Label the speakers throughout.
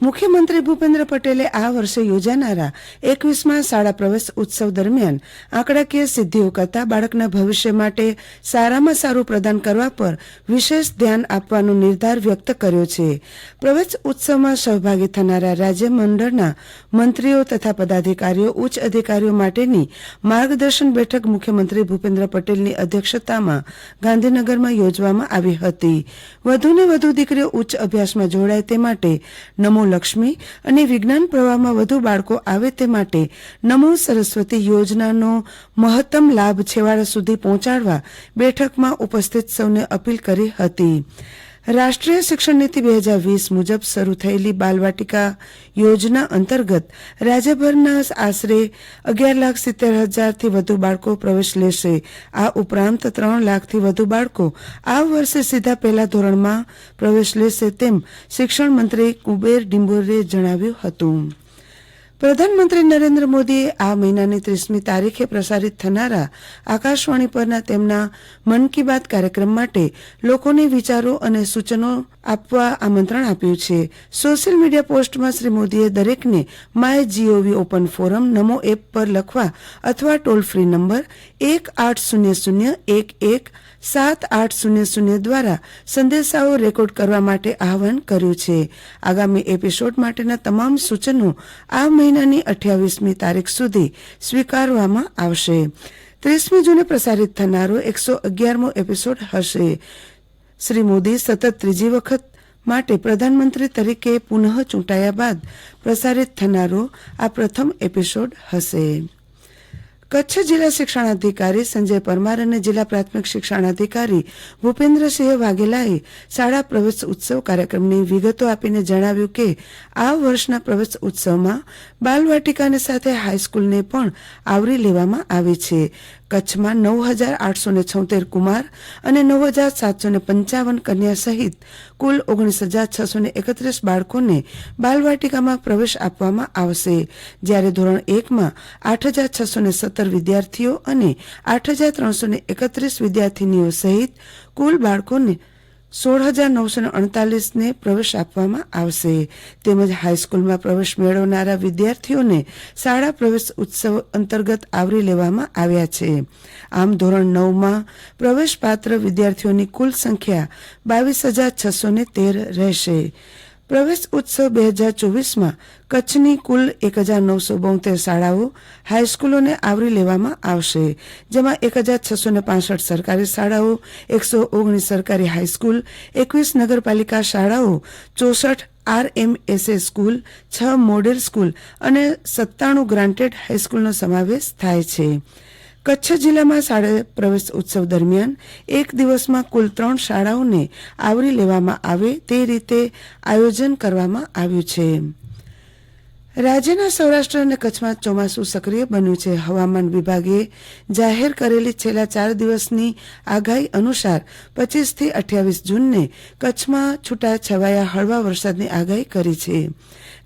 Speaker 1: મુખ્યમંત્રી ભૂપેન્દ્ર પટેલે આ વર્ષે યોજાનારા એકવીસમાં શાળા પ્રવેશ ઉત્સવ દરમિયાન આંકડાકીય સિદ્ધિઓ કરતા બાળકના ભવિષ્ય માટે સારામાં સારું પ્રદાન કરવા પર વિશેષ ધ્યાન આપવાનો નિર્ધાર વ્યક્ત કર્યો છે. પ્રવેશ ઉત્સવમાં સહભાગી થનારા રાજ્ય મંડળના મંત્રીઓ તથા પદાધિકારીઓ, ઉચ્ચ અધિકારીઓ માટેની માર્ગદર્શન બેઠક મુખ્યમંત્રી ભૂપેન્દ્ર પટેલની અધ્યક્ષતામાં ગાંધીનગરમાં યોજવામાં આવી હતી. વધુને વધુ દીકરીઓ ઉચ્ચ અભ્યાસમાં જોડાય તે માટે નમો લક્ષ્મી અને વિજ્ઞાન પ્રવાહમાં વધુ બાળકો આવે તે માટે નમો સરસ્વતી યોજનાનો મહત્તમ લાભ છેવાડા સુધી પહોંચાડવા બેઠકમાં ઉપસ્થિત સૌને અપીલ કરી હતી. રાષ્ટ્રીય શિક્ષણ નીતિ બે હજાર વીસ મુજબ શરૂ થયેલી બાલવાટિકા યોજના અંતર્ગત રાજ્યભરના આશરે અગિયાર લાખ સિત્તેર હજારથી વધુ બાળકો પ્રવેશ લેશે. આ ઉપરાંત ત્રણ લાખથી વધુ બાળકો આ વર્ષે સીધા પહેલા ધોરણમાં પ્રવેશ લેશે તેમ શિક્ષણ મંત્રી કુબેર ડિંબોરે જણાવ્યું હતું. પ્રધાનમંત્રી નરેન્દ્ર મોદીએ આ મહિનાની ત્રીસમી તારીખે પ્રસારિત થનારા આકાશવાણી પરના તેમના મન કી બાત કાર્યક્રમ માટે લોકોને વિચારો અને સૂચનો આપવા આમંત્રણ આપ્યું છે. સોશિયલ મીડિયા પોસ્ટમાં શ્રી મોદીએ દરેકને My Gov open forum, NaMo app પર લખવા અથવા ટોલ ફ્રી નંબર એક આઠ શૂન્ય શૂન્ય એક એક સાત આઠ શૂન્ય શૂન્ય દ્વારા સંદેશાઓ રેકોર્ડ કરવા માટે આહવાન કર્યું છે. આગામી એપિસોડ માટેના તમામ સૂચનો આ મહિનાની અઠ્યાવીસમી તારીખ સુધી સ્વીકારવામાં આવશે. ત્રીસમી જૂને પ્રસારિત થનારો એકસો અગિયારમો એપિસોડ હશે. શ્રી મોદી સતત ત્રીજી વખત માટે પ્રધાનમંત્રી તરીકે પુનઃ ચૂંટાયા બાદ પ્રસારિત થનારો આ પ્રથમ એપિસોડ હશે. કચ્છ જિલ્લા શિક્ષણાધિકારી સંજય પરમાર અને જિલ્લા પ્રાથમિક શિક્ષણાધિકારી ભૂપેન્દ્રસિંહ વાઘેલાએ શાળા પ્રવેશ ઉત્સવ કાર્યક્રમની વિગતો આપીને જણાવ્યું કે આ વર્ષના પ્રવેશ ઉત્સવમાં બાલવાટિકાની સાથે હાઈસ્કૂલને પણ આવરી લેવામાં આવી છે. કચ્છમાં નવ હજાર આઠસો ને છોતેર કુમાર અને નવ હજાર સાતસો ને પંચાવન કન્યા સહિત કુલ ઓગણીસ હજાર છસો ને એકત્રીસ બાળકોને બાલવાટિકામાં પ્રવેશ આપવામાં આવશે. જ્યારે ધોરણ એકમાં આઠ હજાર છસો ને સત્તર વિદ્યાર્થીઓ અને આઠ હજાર ત્રણસો ને એકત્રીસ વિદ્યાર્થીનીઓ સહિત કુલ બાળકોને સોળ હજાર નવસો અડતાલીસને પ્રવેશ આપવામાં આવશે. તેમજ હાઈસ્કૂલમાં પ્રવેશ મેળવનારા વિદ્યાર્થીઓને શાળા પ્રવેશ ઉત્સવ અંતર્ગત આવરી લેવામાં આવ્યા છે. આમ ધોરણ નવમાં પ્રવેશપાત્ર વિદ્યાર્થીઓની કુલ સંખ્યા બાવીસ હજાર છસો તેર રહેશે. પ્રવેશ ઉત્સવ બે હજાર ચોવીસમાં કચ્છની કુલ એક હજાર નવસો બોતેર શાળાઓ હાઈસ્કૂલોને આવરી લેવામાં આવશે, જેમાં એક હજાર છસો ને પાસઠ સરકારી શાળાઓ, એકસો ઓગણીસ સરકારી હાઈસ્કૂલ, એકવીસ નગરપાલિકા શાળાઓ, ચોસઠ આરએમએસએ સ્કૂલ, છ મોડેલ સ્કૂલ અને સત્તાણું ગ્રાન્ટેડ હાઈસ્કૂલનો સમાવેશ થાય છે. કચ્છ જિલ્લામાં શાળા પ્રવેશ ઉત્સવ દરમિયાન એક દિવસમાં કુલ ત્રણ શાળાઓને આવરી લેવામાં આવે તે રીતે આયોજન કરવામાં આવ્યું છે. રાજ્યના સૌરાષ્ટ્ર અને કચ્છમાં ચોમાસું સક્રિય બન્યું છે. હવામાન વિભાગે જાહેર કરેલી છેલ્લા ચાર દિવસની આગાહી અનુસાર પચીસથી અઠ્યાવીસ જૂનને કચ્છમાં છૂટા છવાયા હળવા વરસાદની આગાહી કરી છે.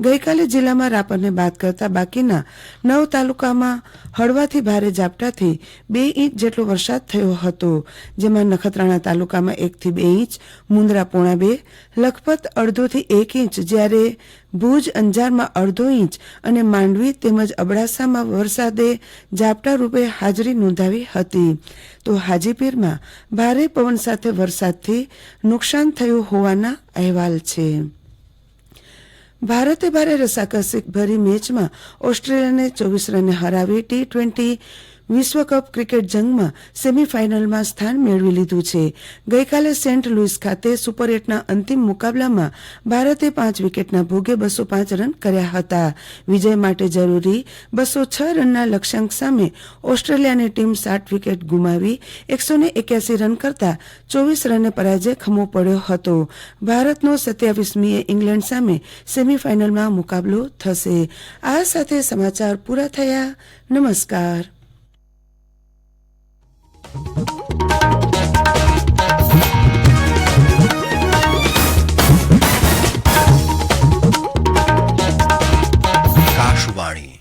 Speaker 1: ગઈકાલે જિલ્લામાં રાપરને બાદ કરતા બાકીના નવ તાલુકામાં હળવાથી ભારે ઝાપટાથી બે ઇંચ જેટલો વરસાદ થયો હતો, જેમાં નખત્રાણા તાલુકામાં એકથી બે ઇંચ મુન્દ્રા પોણા બે, લખપત અડધોથી એક ઇંચ, જ્યારે ભુજ અંજારમાં અડધો ઇંચ અને માંડવી તેમજ અબડાસામાં વરસાદે ઝાપટા રૂપે હાજરી નોંધાવી હતી. તો હાજીપીરમાં ભારે પવન સાથે વરસાદથી નુકસાન થયું હોવાના અહેવાલ છે. ભારતે ભારે રસાકસી ભરી મેચમાં ઓસ્ટ્રેલિયાને ચોવીસ રને હરાવી ટી ટ્વેન્ટી વિશ્વકપ ક્રિકેટ જંગમાં સેમીફાઈનલમાં સ્થાન મેળવી લીધું છે. ગઈકાલે સેન્ટ લુઈસ ખાતે સુપર એટના અંતિમ મુકાબલામાં ભારતે પાંચ વિકેટના ભોગે બસો પાંચ રન કર્યા હતા. વિજય માટે જરૂરી બસો છ રનના લક્ષ્યાંક સામે ઓસ્ટ્રેલિયાની ટીમ સાત વિકેટ ગુમાવી એકસો એક્યાસી રન કરતા ચોવીસ રને પરાજય ખમો પડ્યો હતો. ભારતનો સત્યાવીસમીએ ઇંગ્લેન્ડ સામે સેમીફાઈનલમાં મુકાબલો થશે. આ સાથે સમાચાર પૂરા થયા. નમસ્કાર. Thank you.